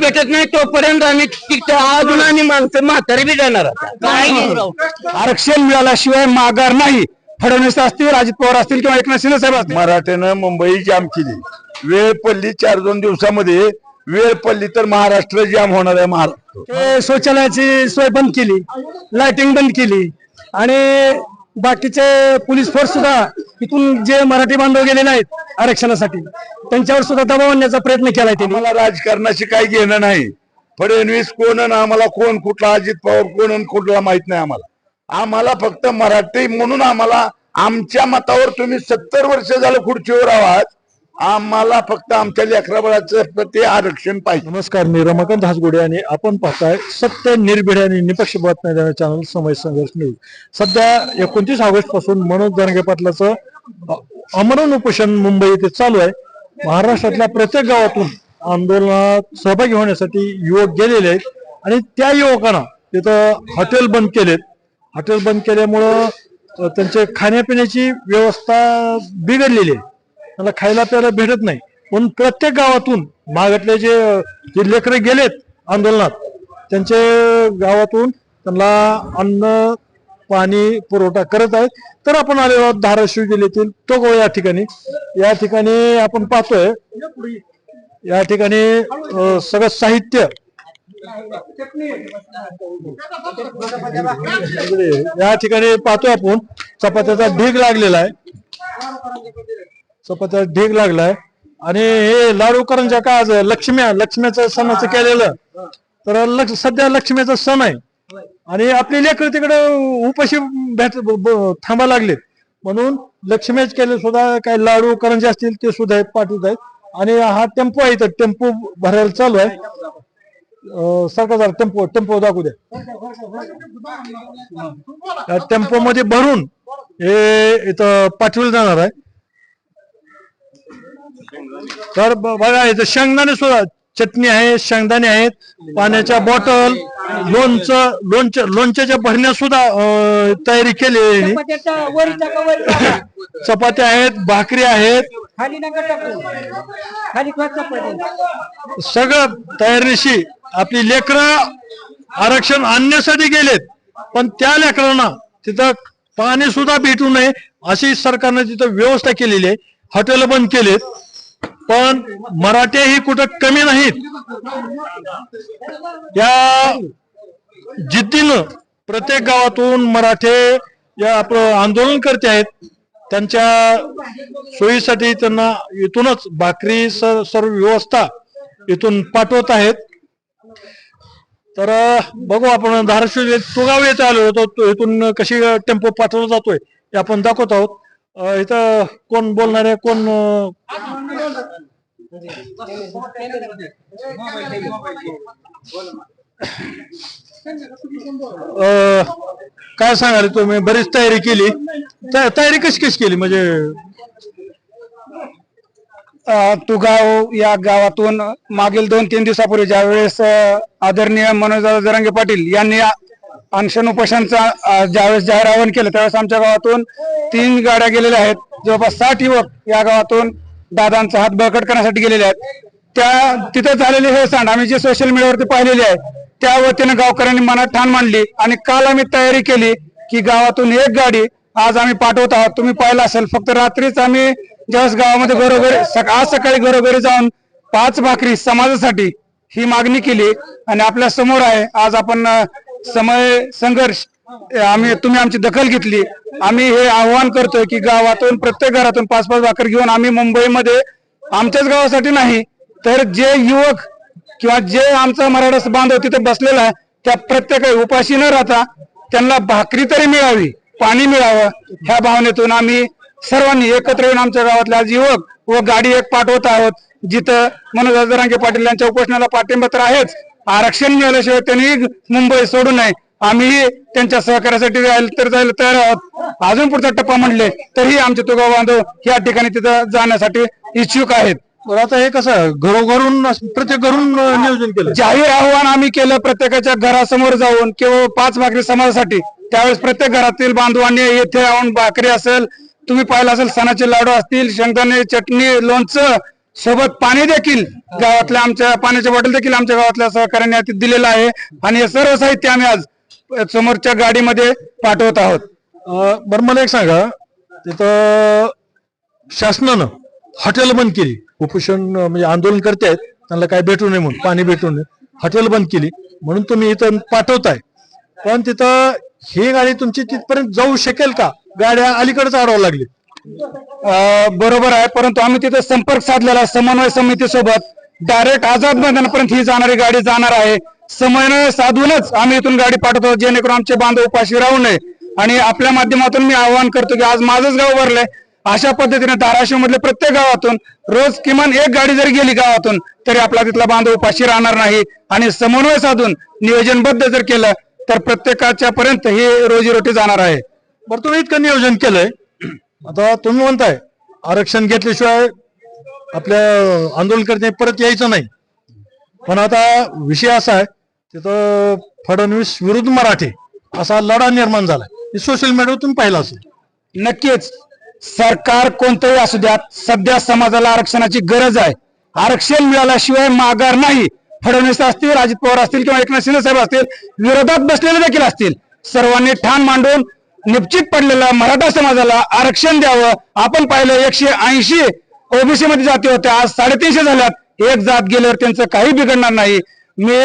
भेटत नाही तोपर्यंत आम्ही तिथं अजून आम्ही माणसं म्हातारी बी जाणार. आरक्षण मिळाल्याशिवाय माघार नाही. फडणवीस असतील अजित पवार असतील किंवा एकनाथ शिंदे साहेब असतील. मराठ्यानं मुंबई जाम केली. वेळ पडली चार दोन दिवसामध्ये. वेळ पडली तर महाराष्ट्र जाम होणार आहे महाराष्ट्र. शौचालयाची सोय बंद केली. लाइटिंग बंद केली. आणि बाकीचे पोलीस फोर्स सुद्धा इथून जे मराठी बांधव गेलेले आहेत आरक्षणासाठी त्यांच्यावर सुद्धा दबाव आणण्याचा प्रयत्न केलाय त्यांनी. मला राजकारणाशी काही घेणं नाही. फडणवीस कोण आणि आम्हाला कोण कुठला अजित पवार कोण आणि कुठला माहीत नाही आम्हाला. आम्हाला फक्त मराठी म्हणून आम्हाला आमच्या मतावर तुम्ही सत्तर वर्ष झालं खुर्चीवर आहात. आम्हाला फक्त आमच्या लेकराबाळाचं ते आरक्षण पाहिजे. नमस्कार मी रमाकांत हासगुडे आणि आपण पाहताय सत्य निर्भीड आणि निपक्ष बातम्या देणारे चॅनल समय संघर्ष न्यूज सध्या एकोणतीस ऑगस्टपासून मनोज दरंगे पाटलाचं अमरण उपोषण मुंबई येथे चालू आहे. महाराष्ट्रातल्या प्रत्येक गावातून आंदोलनात सहभागी होण्यासाठी युवक गेलेले आहेत आणि त्या युवकांना तिथं हॉटेल बंद केलेत. हॉटेल बंद केल्यामुळं त्यांचे खाण्यापिण्याची व्यवस्था बिघडलेली आहे. त्यांना खायला प्यायला भेटत नाही. पण प्रत्येक गावातून मागातले जे जे लेकरे गेलेत आंदोलनात त्यांचे गावातून त्यांना अन्न पाणी पुरवठा करत आहेत. तर आपण आलेलो आहोत धाराशिव जिल्ह्यातील तो या ठिकाणी. या ठिकाणी आपण पाहतोय या ठिकाणी सगळं साहित्य. या ठिकाणी पाहतोय आपण चपात्याचा ढीग लागलेला आहे. चपात्याचा ढीग लागलाय. आणि हे लाडू करंजा का आज लक्ष्म्या लक्ष्म्याचं सणाचं केलेलं. तर लक्ष सध्या लक्ष्मीचा सण आहे. आणि आपली लेकर तिकडे उपाशी भेट थांबा लागलेत. म्हणून लक्ष्मीच केले सुद्धा काही लाडू करंजे असतील ते सुद्धा पाठवत आहेत. आणि हा टेम्पो आहे इथं टेम्पो भरायला चालू आहे. जरा टेम्पो टेम्पो दाखवू द्या. टेम्पो मध्ये भरून हे इथं पाठवलं जाणार आहे. तर बघा इथं शेंगदाणे सुद्धा चटणी आहे शेंगदाणे आहेत पाण्याच्या बॉटल लोणचं लोणच्या लोणच्याच्या भरण्या सुद्धा तयारी केली चपात्या आहेत भाकरी आहेत. सगळं तयारीशी आपली लेकरं आरक्षण आणण्यासाठी गेलेत. पण त्या लेकरांना तिथं पाणी सुद्धा भेटू नये अशी सरकारने तिथं व्यवस्था केलेली आहे. हॉटेल बंद केलेत. पण मराठे ही कुठं कमी नाहीत. या जिद्दीनं प्रत्येक गावातून मराठे या आपलं आंदोलन करते आहेत. त्यांच्या सोयीसाठी त्यांना इथूनच भाकरी सर्व व्यवस्था इथून पाठवत आहेत. तर बघू आपण धाराशिव तुगाव येथे आलो होतो इथून कशी टेम्पो पाठवला जातोय हे आपण दाखवत आहोत. इथं कोण बोलणार आहे? कोण काय सांगाल तुम्ही? बरीच तयारी केली. तयारी कशी कशी केली? म्हणजे तू गाव या गावातून मागील दोन तीन दिवसापूर्वी ज्यावेळेस आदरणीय मनोज जरांगे पाटील यांनी अनशन उपोषणचा ज्यावेळेस जाहीर आवाहन केलं त्यावेळेस आमच्या गावातून तीन गाड्या गेलेल्या आहेत. जवळपास साठ युवक या गावातून दादांचा हात बळकट करण्यासाठी गेलेले आहेत. त्या तिथे झालेले हे सांड आम्ही जे सोशल मीडियावरती पाहिलेले आहे त्या वतीनं गावकऱ्यांनी मनात ठाण मांडली आणि काल आम्ही तयारी केली की गावातून एक गाडी आज आम्ही पाठवत आहोत. तुम्ही पाहिलं असेल फक्त रात्रीच आम्ही ज्यावेळेस गावामध्ये घरोघरी आज सकाळी घरोघरी जाऊन पाच भाकरी समाजासाठी ही मागणी केली आणि आपल्यासमोर आहे. आज आपण समय संघर्ष आम्ही तुम्ही आमची दखल घेतली. आम्ही हे आव्हान करतोय की गावातून प्रत्येक घरातून पाच पाच भाकर घेऊन आम्ही मुंबईमध्ये आमच्याच गावासाठी नाही तर जे युवक किंवा जे आमचा मराठा बांधव तिथे बसलेला आहे त्या प्रत्येक उपाशी न राहता त्यांना भाकरी तरी मिळावी पाणी मिळावं ह्या भावनेतून आम्ही सर्वांनी एकत्र येऊन आमच्या गावातले आज युवक व गाडी एक पाठवत आहोत. जिथं मनोज जरांगे पाटील यांच्या उपोषणाला पाठिंबा तर आहेच आरक्षण मिळाल्याशिवाय त्यांनी मुंबई सोडू नये. आम्ही त्यांच्या सहकार्यासाठी जायला तर जायला तयार आहोत. अजून पुढचा टप्पा म्हणले तरी आमचे तुगाव बांधव या ठिकाणी तिथं जाण्यासाठी इच्छुक आहेत. आता हे कसं घरोघरून प्रत्येक घरून नियोजन केलं? जाहीर आव्हान आम्ही केलं प्रत्येकाच्या घरासमोर जाऊन किंवा पाच भाकरी समाजासाठी. त्यावेळेस प्रत्येक घरातील बांधवांनी येथे राहून भाकरी असेल तुम्ही पाहिलं असेल सणाचे लाडू असतील शेंगदाणे चटणी लोणचं सोबत पाणी देखील गावातल्या आमच्या पाण्याच्या बॉटल देखील आमच्या गावातल्या सहकार्याने दिलेलं आहे. आणि हे सर्व साहित्य आम्ही आज समोरच्या गाडीमध्ये पाठवत आहोत. बरं मला एक सांगा. तिथं शासनानं हॉटेल बंद केली. उपोषण म्हणजे आंदोलन करते आहेत. त्यांना काय भेटू नये म्हणून पाणी भेटू नये. हॉटेल बंद केली. म्हणून तुम्ही इथं पाठवताय. पण तिथं ही गाडी तुमची तिथपर्यंत जाऊ शकेल का? गाड्या अलीकडेच अडवावं लागली. बरोबर आहे परंतु आम्ही तिथे संपर्क साधलेला समन्वय समितीसोबत. डायरेक्ट आझाद मैदानापर्यंत ही जाणारी गाडी जाणार आहे. समन्वय साधूनच आम्ही इथून गाडी पाठवतो जेणेकरून आमचे बांधव उपाशी राहू नये. आणि आपल्या माध्यमातून मी आवाहन करतो की आज माझंच गाव भरलंय. अशा पद्धतीने धाराशिव मधल्या प्रत्येक गावातून रोज किमान एक गाडी जरी गेली गावातून तरी आपला तिथला बांधव उपाशी राहणार नाही. आणि समन्वय साधून नियोजनबद्ध जर केलं तर प्रत्येकाच्या पर्यंत ही रोजीरोटी जाणार आहे. बरं तुम्ही इतकं नियोजन केलंय. आता तुम्ही म्हणताय आरक्षण घेतल्याशिवाय आपल्या आंदोलनकर्ते परत यायचं नाही. पण आता विषय असा आहे तिथं फडणवीस विरुद्ध मराठे असा लढा निर्माण झालाय. सोशल मीडियावर पाहिला असेल. नक्कीच. सरकार कोणतंही असू द्यात सध्या समाजाला आरक्षणाची गरज आहे. आरक्षण मिळाल्याशिवाय माघार नाही. फडणवीस असतील अजित पवार असतील किंवा एकनाथ शिंदे साहेब असतील विरोधात बसलेले देखील असतील. सर्वांनी ठाण मांडून निश्चित पडलेला मराठा समाजाला आरक्षण द्यावं. आपण पाहिलं एकशे ऐंशी ओबीसी मध्ये जाती होत्या. आज साडेतीनशे झाल्यात. एक जात गेल्यावर त्यांचं काही बिघडणार नाही. मी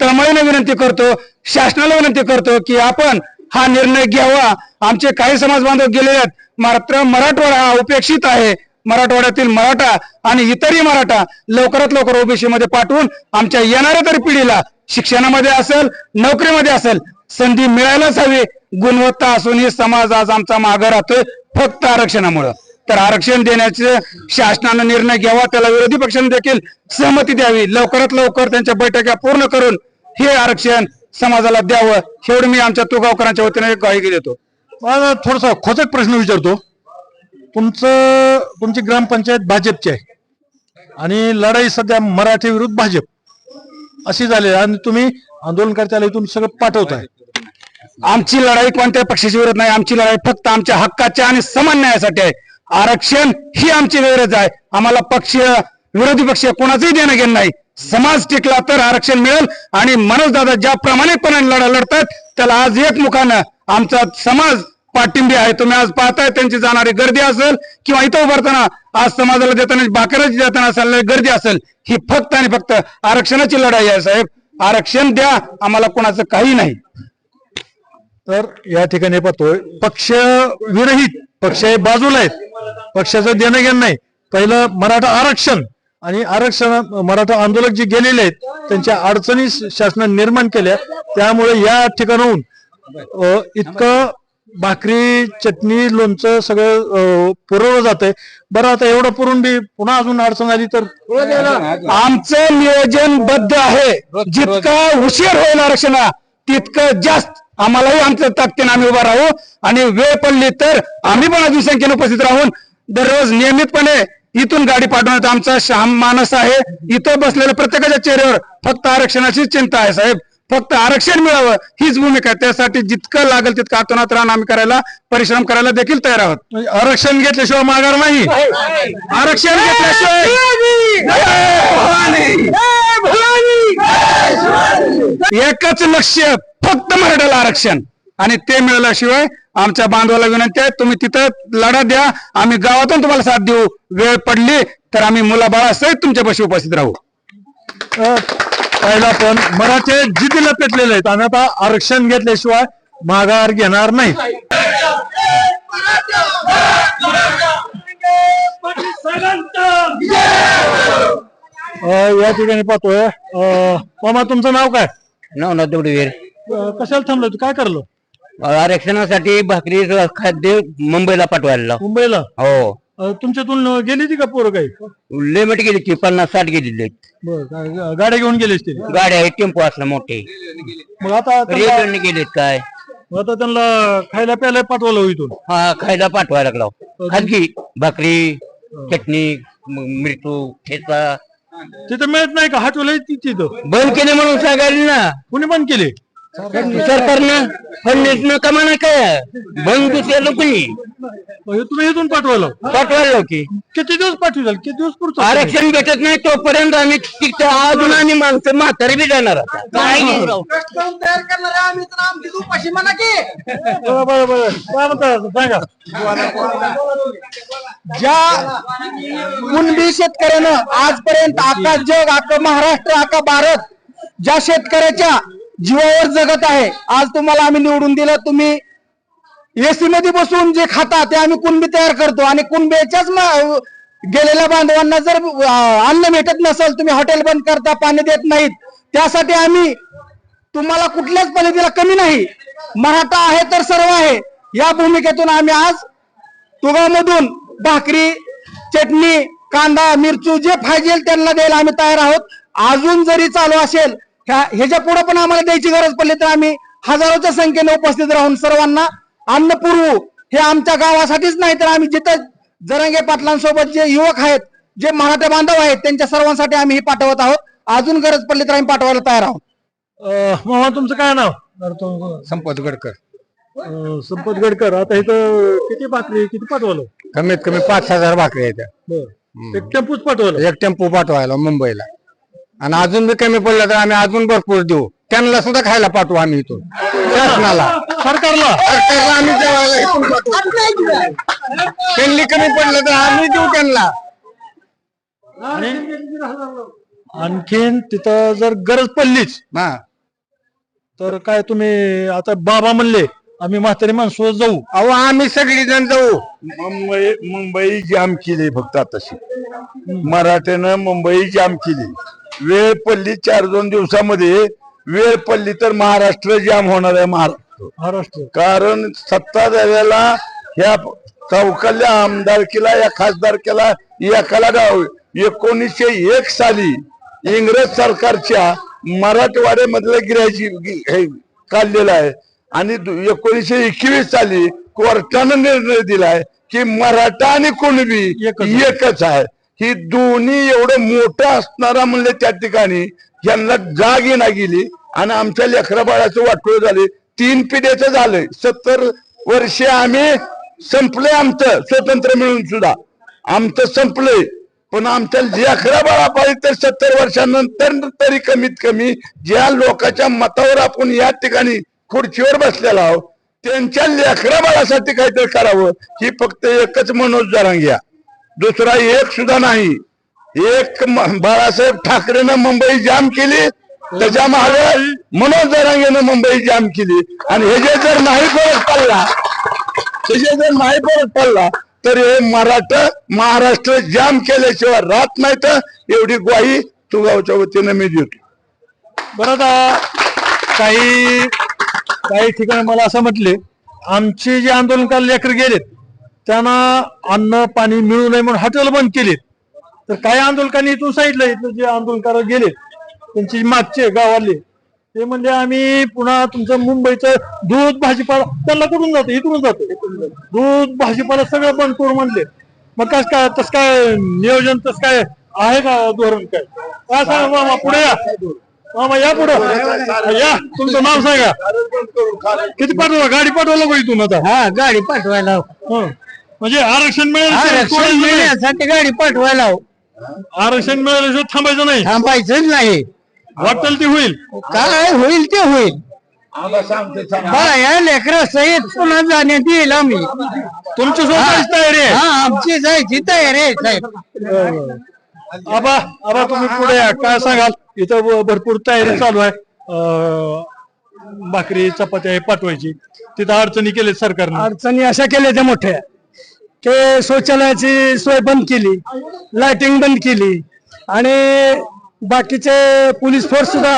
तळमळीने विनंती करतो शासनाला विनंती करतो की आपण हा निर्णय घ्यावा. आमचे काही समाज बांधव गेले आहेत. मात्र मराठवाडा हा उपेक्षित आहे. मराठवाड्यातील मराठा आणि इतरही मराठा लवकरात लवकर ओबीसी मध्ये पाठवून आमच्या येणाऱ्या तरी पिढीला शिक्षणामध्ये असेल नोकरीमध्ये असेल संधी मिळायलाच हवी. गुणवत्ता असूनही समाज आज आमचा मागे राहतोय फक्त आरक्षणामुळं. तर आरक्षण देण्याचे शासनानं निर्णय घ्यावा त्याला विरोधी पक्षाने देखील सहमती द्यावी. लवकरात लवकर त्यांच्या बैठका पूर्ण करून हे आरक्षण समाजाला द्यावं एवढं मी आमच्या तुगावकरांच्या वतीने एक देतो. मला थोडासा खोचक प्रश्न विचारतो. तुमचं तुमची ग्रामपंचायत भाजपची आहे. आणि लढाई सध्या मराठी विरुद्ध भाजप. अशी झाली आणि तुम्ही आंदोलनकर्त्याला इथून सगळं पाठवताय. आमची लढाई कोणत्या पक्षाची विरोध नाही. आमची लढाई फक्त आमच्या हक्काच्या आणि समान न्यायासाठी आहे. आरक्षण ही आमची गरज आहे. आम्हाला पक्ष विरोधी पक्ष कोणाचंही देणं घेणं नाही. समाज टिकला तर आरक्षण मिळेल. आणि मनोज दादा ज्या प्रामाणिकपणाने लढा लढतात त्याला आज एकमुखानं आमचा समाज पाठिंबे आहे. तुम्ही आज पाहताय त्यांची जाणारी गर्दी असेल किंवा इथं उभारताना आज समाजाला देताना बाकराची देताना चालणारी गर्दी असेल ही फक्त आणि फक्त आरक्षणाची लढाई आहे साहेब. आरक्षण द्या आम्हाला कोणाचं काही नाही. तर या ठिकाणी पाहतोय पक्ष विरहित पक्ष हे बाजूला आहेत. पक्षाचं देणं घेणं नाही. पहिलं मराठा आरक्षण आणि आरक्षण मराठा आंदोलक जे गेलेले आहेत त्यांच्या अडचणी शासनाने निर्माण केल्या. त्यामुळे या ठिकाणाहून इतकं भाकरी चटणी लोणचं सगळं पुरवलं जातंय. बरं आता एवढं पुरून बी पुन्हा अजून अडचण आली तर? आमचं नियोजनबद्ध आहे. जितका उशीर होईल आरक्षणा तितकं जास्त आम्हालाही आमच्या ताकदीने आम्ही उभा राहू. आणि वेळ पडली तर आम्ही पण अधिक संख्येने उपस्थित राहून दररोज नियमितपणे इथून गाडी पाठवण्याचा आमचा श्याम मानस आहे. इथं बसलेल्या प्रत्येकाच्या चेहऱ्यावर फक्त आरक्षणाची चिंता आहे साहेब. फक्त आरक्षण मिळावं हीच भूमिका आहे. त्यासाठी जितकं लागेल तितकं आतोनात राहून आम्ही करायला परिश्रम करायला देखील तयार आहोत. म्हणजे आरक्षण घेतल्याशिवाय माघार नाही. आरक्षण घेतल्याशिवाय एकच लक्ष फक्त मराठ्याला आरक्षण. आणि ते मिळाल्याशिवाय आमच्या बांधवाला विनंती आहे तुम्ही तिथं लढा द्या. आम्ही गावातून तुम्हाला साथ देऊ. वेळ पडली तर आम्ही मुलाबाळासहित तुमच्यापाशी उपस्थित राहू. पहिला पण मराठे जिद्दीला पेटलेले आहेत आणि आता आरक्षण घेतल्याशिवाय माघार घेणार नाही या ठिकाणी पाहतोय. मामा तुमचं नाव काय? नवनाथ दौडवीर अ, कशाला थांबलं तू काय करलो? आरक्षणासाठी भाकरी खाद्य मुंबईला पाठवायला. मुंबईला? हो. अ, तुमच्यातून गेली ती का पोरं काही? लिमिट गेली की पन्नास साठ गेलेली आहेत. बरं, काय, गा- गाड्या घेऊन गेली असतील? गाड्या आहेत टेम्पो असलं मोठे. मग आता त्यांना- रेल्वेने गेलेत काय? मग आता त्यांना खायला प्यायला पाठवलं हो इथून? हा खायला पाठवायला लागलो. खाजगी भाकरी चटणी म- मिरचू ठेचा. तिथं मिळत नाही का? ती तिथं. बंद केले म्हणून सांगायला ना. कुणी बंद केले? सरकारनं फडणीसनं कमाना काय? बंद दुसऱ्या लोकांनी तुम्ही इथून पाठवलं पाठवायला की? किती दिवस पाठवलं किती दिवस पुढचं आरक्षण भेटत नाही तोपर्यंत आम्ही तिथं अजून आणि माणसं म्हातारी बी जाणार आम्ही ज्या कुणबी शेतकऱ्यानं आजपर्यंत आका जग आका महाराष्ट्र आका भारत ज्या शेतकऱ्याच्या जीवावर जगत आहे. आज तुम्हाला आम्ही निवडून दिलं. तुम्ही एसी मध्ये बसून जे खाता ते आम्ही कुणबी तयार करतो. आणि कुणबेच्याच गेलेल्या बांधवांना जर अन्न भेटत नसेल तुम्ही हॉटेल बंद करता पाणी देत नाहीत. त्यासाठी आम्ही तुम्हाला कुठल्याच पद्धतीला कमी नाही. मराठा आहे तर सर्व आहे. या भूमिकेतून आम्ही आज तुगामधून भाकरी चटणी कांदा मिरचू जे पाहिजे त्यांना द्यायला आम्ही तयार आहोत. अजून जरी चालू असेल ह्या- ह्याच्या पुढे पण आम्हाला द्यायची गरज पडली तर आम्ही हजारोच्या संख्येने उपस्थित राहून सर्वांना अन्न पुरवू हे आमच्या गावासाठीच नाही तर आम्ही जिथं जरांगे पाटलांसोबत जे युवक आहेत जे मराठा बांधव आहेत त्यांच्या सर्वांसाठी आम्ही हे पाठवत आहोत. अजून गरज पडली तर आम्ही पाठवायला तयार आहोत. अं, मामा तुमचं काय नाव? संपत गडकर. संपत गडकर. आता इथं किती भाकरी किती पाठवलं? कमीत कमी पाच हजार भाकरी आहेत. बरं. एक टेम्पूच पाठवलं. एक टेम्पो पाठवायला मुंबईला. आणि अजून बी कमी पडलं तर आम्ही अजून भरपूर देऊ. त्यांना सुद्धा खायला पाठवू आम्ही इथून. शासनाला. सरकारला. सरकारला आम्ही जेवायला इथून पाठवू. त्यांनी कमी पडलं तर आम्ही देऊ त्यांना. आणि आणखीन तिथं जर गरज पडलीच हा. तर काय तुम्ही आता बाबा म्हणले आम्ही म्हातारी माणसं जाऊ. अहो आम्ही सगळी जण जाऊ. मुंबई मुंबई जाम केली फक्त आताशी. मराठ्यानं मुंबई जाम केली. वेळ पडली चार दोन दिवसामध्ये वेळ पडली तर महाराष्ट्र जाम होणार आहे महाराष्ट्र महाराष्ट्र. कारण सत्ता द्यायला ह्या चौकाल्या आमदारकीला या खासदारकीला एकाला गाव एकोणीसशे एक साली इंग्रज सरकारच्या मराठवाड्यामधलं हे काढलेलं आहे. आणि एकोणीसशे एकवीस साली कोर्टानं निर्णय दिलाय की मराठा आणि कुणबी एकच आहे. ही दोन्ही एवढं मोठं असणारा म्हणले त्या ठिकाणी यांना जाग येणार गेली आणि आमच्या लेखराबाळाचं वाटोळ झाले. तीन पिढ्याचं झालंय. सत्तर वर्षे आम्ही संपलंय आमचं स्वतंत्र मिळून सुद्धा. आमचं संपलंय. पण आमच्या लेखराबाळा पाहिजे तर सत्तर वर्षानंतर तरी कमीत कमी ज्या लोकांच्या मतावर आपण या ठिकाणी खुर्चीवर बसलेला आहोत त्यांच्या लेखराबाळासाठी काहीतरी करावं. ही फक्त एकच मनोज जरांग्या दुसरा एक सुद्धा नाही. एक बाळासाहेब ठाकरेनं मुंबई जाम केली त्याच्यामागे मनोज दरांगेनं मुंबई जाम केली. आणि हे जे जर नाही फरक पडला त्याचे जर नाही फरक पडला तर हे मराठा महाराष्ट्र जाम केल्याशिवाय राहत नाही तर एवढी ग्वाही तुगावच्या वतीनं मी देतो. बरं काही काही ठिकाणी मला असं म्हटले आमचे जे आंदोलनकार लेकर गेलेत त्यांना अन्न पाणी मिळू नये म्हणून हॉटेल बंद केलेत. तर काही आंदोलकांनी इथून सांगितलं इथं जे आंदोलनकार गेलेत त्यांची मागचे गावाले ते म्हणजे आम्ही पुन्हा तुमचं मुंबईचं दूध भाजीपाला त्यांना कुठून जातो? इथूनच जातो. दूध भाजीपाला सगळं बंद करून म्हणले मग कस काय तस काय नियोजन तस काय आहे का धोरण काय? काय सांगा मामा पुढे या. मामा या पुढे. या. तुमचं नाव सांगा. किती पाठवा? गाडी पाठवलं का इथून आता. हा गाडी पाठवायला. म्हणजे आरक्षण मिळेल आरक्षण मिळण्यासाठी गाडी पाठवायला आरक्षण मिळाल्याशिवाय थांबायचं नाही. थांबायचंच नाही. वाटेल ते होईल. काय होईल ते होईल. बघा या लेकरा सहित पुन्हा जाण्यात येईल आम्ही. तुमची स्वतःची तयारी आहे. हा आमची जायची तयारी आहे साहेब. आबा आबा तुम्ही पुढे या. काय सांगाल? इथं भ- भरपूर तयारी चालू आहे. अं, भाकरी चपाती आहे पाठवायची. तिथं अडचणी केल्या सरकारने. अडचणी अशा केल्या त्या मोठ्या. ते शौचालयाची सोय बंद केली लाइटिंग बंद केली आणि बाकीचे पोलीस फोर्स सुद्धा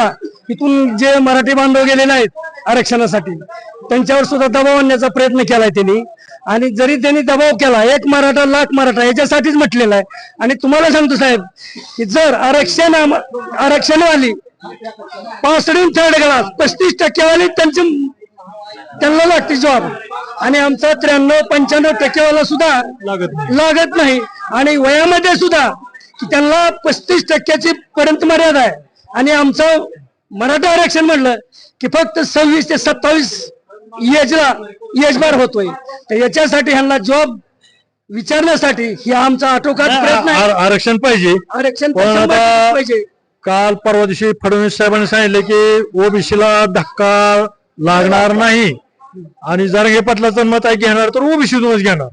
इथून जे मराठी बांधव गेलेले आहेत आरक्षणासाठी त्यांच्यावर सुद्धा दबाव आणण्याचा प्रयत्न केलाय त्यांनी. आणि जरी त्यांनी दबाव केला एक मराठा लाख मराठा याच्यासाठीच म्हटलेला आहे. आणि तुम्हाला सांगतो साहेब की जर आरक्षण आरक्षण आली पासष्ट थर्ड क्लास पस्तीस टक्केवाली त्यांची त्यांना लागते जॉब आणि आमचा त्र्याण्णव पंच्याण्णव टक्केवाला सुद्धा लागत नाही. लागत नाही. आणि वयामध्ये सुद्धा की त्यांना पस्तीस टक्क्याची पर्यंत मर्यादा आहे. आणि आमचं मराठा आरक्षण म्हणलं की फक्त सव्वीस ते सत्तावीस एजला एज बार होतोय. तर याच्यासाठी ह्यांना जॉब विचारण्यासाठी ही आमचा आटोकाट प्रयत्न आहे. आरक्षण पाहिजे. आरक्षण पण आता- पाहिजे. काल परवा दिवशी फडणवीस साहेबांनी सांगितलं की ओबीसीला धक्का लागणार नाही. आणि जर हे पटलाचं मत आहे घेणार तर ओबीसीतूनच घेणार.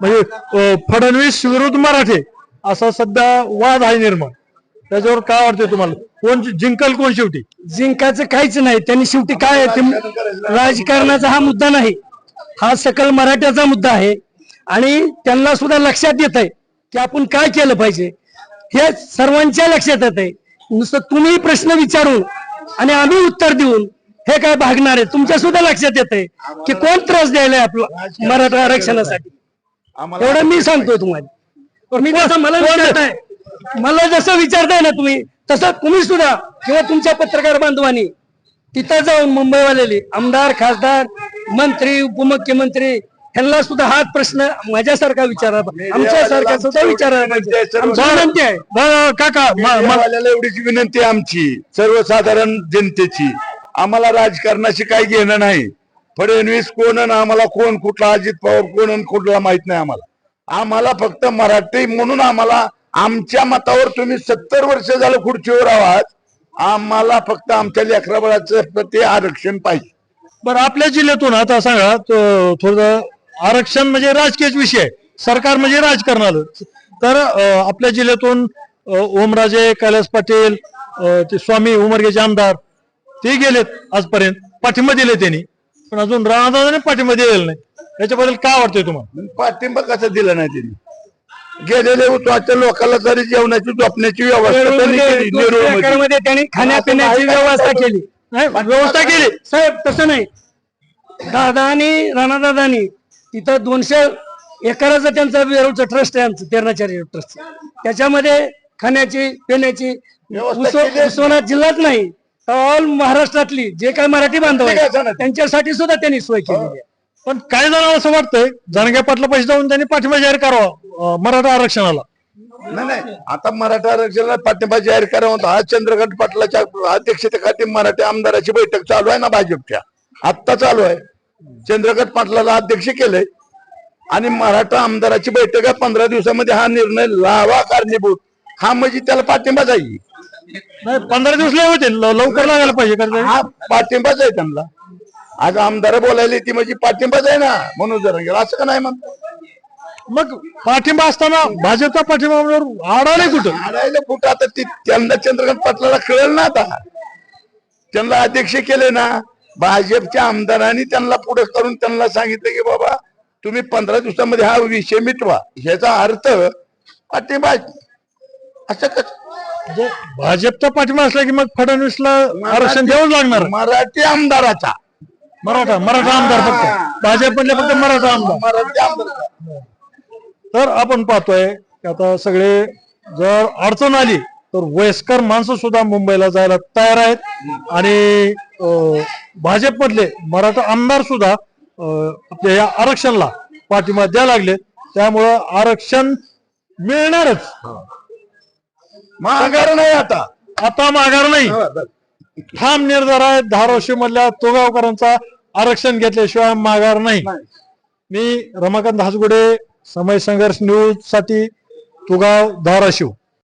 म्हणजे फडणवीस विरुद्ध मराठे असा सध्या वाद आहे निर्माण. त्याच्यावर काय वाटतंय तुम्हाला? कोण जिंकल कोण शेवटी? जिंकायचं काहीच नाही. त्यांनी शेवटी काय ते राजकारणाचा हा मुद्दा नाही. हा सकल मराठ्याचा मुद्दा आहे. आणि त्यांना सुद्धा लक्षात येत आहे की आपण काय केलं पाहिजे. हे सर्वांच्या लक्षात येत आहे. नुसतं तुम्ही प्रश्न विचारून आणि आम्ही उत्तर देऊन हे काय भागणार आहे? तुमच्या सुद्धा लक्षात येत आहे की कोण त्रास द्यायला आपलं मराठा आरक्षणासाठी? आम्हाला एवढं मी सांगतोय तुम्हाला. मी जसं मला विचारताय मला जसं विचारताय ना तुम्ही तसं तुम्ही सुद्धा किंवा तुमच्या पत्रकार बांधवांनी तिथं जाऊन मुंबईवालेली आमदार खासदार मंत्री उपमुख्यमंत्री ह्यांना सुद्धा हाच प्रश्न माझ्यासारखा विचारा आमच्या सारखा सुद्धा विचारायला पाहिजे. काका एवढीच विनंती आमची सर्वसाधारण जनतेची. आम्हाला राजकारणाशी काही घेणं नाही. फडणवीस कोण ना आम्हाला कोण कुठला अजित पवार कोण कुठला माहीत नाही आम्हाला. आम्हाला फक्त मराठी म्हणून आम्हाला आमच्या मतावर तुम्ही सत्तर वर्ष झालं खुर्चीवर आहात. आम्हाला फक्त आमच्या लेखराबळाचं ते आरक्षण पाहिजे. बरं आपल्या जिल्ह्यातून आता सांगा थोडं आरक्षण म्हणजे राजकीय विषय आहे. सरकार म्हणजे राजकारण आलं तर आपल्या जिल्ह्यातून ओमराजे कैलास पाटील ते स्वामी उमरगेचे आमदार ते गेलेत आजपर्यंत. पाठिंबा दिले त्यांनी. पण अजून राणादादाने पाठिंबा दिलेला नाही. याच्याबद्दल काय वाटतंय तुम्हाला? पाठिंबा कसा दिला नाही त्यांनी? गेलेले उत्वाच्या लोकांना तरी जेवणाची झोपण्याची व्यवस्था त्यांनी केली नेरूळमध्ये. एकरमध्ये त्यांनी खाण्यापिण्याची व्यवस्था केली. नाही व्यवस्था केली. साहेब तसं नाही. दादा आणि राणादादानी तिथं दोनशे एकराचं त्यांचं वेरूळचं ट्रस्ट आहे आमचं तेरणाचार्य ट्रस्ट त्याच्यामध्ये खाण्याची पिण्याची व्यवस्था केली जिल्ह्यात नाही. ऑल महाराष्ट्रातली जे काही मराठी बांधव आहे, आहेत. त्यांच्यासाठी सुद्धा त्यांनी सोय केलेली आहे. पण काय जणांना असं वाटतंय जानगे पाटला पैसे जाऊन त्यांनी पाठिंबा जाहीर करावा अं, मराठा आरक्षणाला. नाही नाही. आता मराठा आरक्षणाला पाठिंबा जाहीर करावा होता आज चंद्रकांत पाटलाच्या अध्यक्षतेखाली मराठी आमदाराची बैठक चालू आहे ना भाजपच्या? आत्ता चालू आहे. चंद्रकांत पाटलाला अध्यक्ष केलंय. आणि मराठा आमदाराची बैठक आहे पंधरा दिवसामध्ये हा निर्णय लावा कारणीभूत. हा म्हणजे त्याला पाठिंबा जाईल. नाही पंधरा दिवस लय होते. ल- लवकर लागायला पाहिजे कारण हा पाठिंबाच आहे त्यांना. आज आमदार बोलायला ती म्हणजे पाठिंबाच आहे ना म्हणून जरा असं का नाही म्हणतो? मग पाठिंबा असताना भाजपचा पाठिंबा आडाले कुठं? आणायला कुठं? आता ती त्यांना चंद्रकांत पाटलाला कळेल ना आता. त्यांना अध्यक्ष केले ना. भाजपच्या आमदारांनी त्यांना पुढे करून त्यांना सांगितलं की बाबा तुम्ही पंधरा दिवसामध्ये हा विषय मिटवा. ह्याचा अर्थ पाठिंबा असं कसं? जो भाजपचा पाठिंबा असला की मग फडणवीसला आरक्षण द्यावंच लागणार. मराठी आमदाराचा. मराठा मराठा आमदार फक्त. भाजप म्हणले फक्त मराठा आमदार. मराठी आमदाराचा तर आपण पाहतोय की आता सगळे जर अडचण आली तर वयस्कर माणसं सुद्धा मुंबईला जायला तयार आहेत. आणि भाजपमधले मराठा आमदार सुद्धा आपल्या या आरक्षणाला पाठिंबा द्यायला लागले. त्यामुळं आरक्षण मिळणारच. माघार नाही आता. आता माघार नाही. ठाम निर्धार आहे धाराशिव मधल्या तोगावकरांचा आरक्षण घेतल्याशिवाय माघार नाही. मी रमाकांत हासगुडे समय संघर्ष न्यूजसाठी तुगाव धाराशिव.